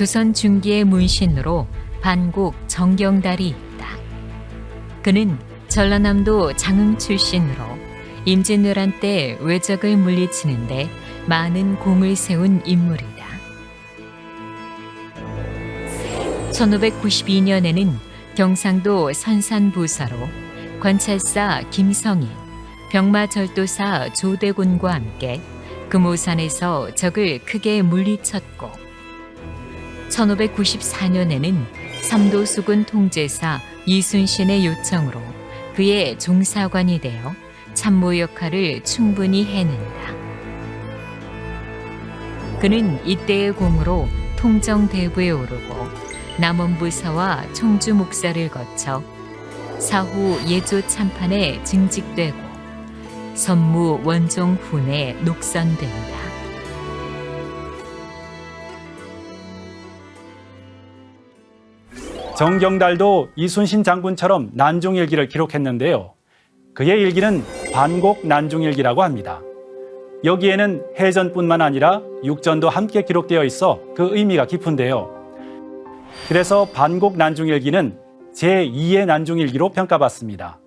조선 중기의 문신으로 반곡 정경달이 있다. 그는 전라남도 장흥 출신으로 임진왜란 때 외적을 물리치는데 많은 공을 세운 인물이다. 1592년에는 경상도 선산부사로 관찰사 김성인, 병마절도사 조대곤과 함께 금오산에서 적을 크게 물리쳤고 1594년에는 삼도수군 통제사 이순신의 요청으로 그의 종사관이 되어 참모 역할을 충분히 해낸다. 그는 이때의 공으로 통정대부에 오르고 남원부사와 총주 목사를 거쳐 사후 예조 참판에 증직되고 선무 원종 훈에 녹선된다. 정경달도 이순신 장군처럼 난중일기를 기록했는데요. 그의 일기는 반곡 난중일기라고 합니다. 여기에는 해전뿐만 아니라 육전도 함께 기록되어 있어 그 의미가 깊은데요. 그래서 반곡 난중일기는 제2의 난중일기로 평가받습니다.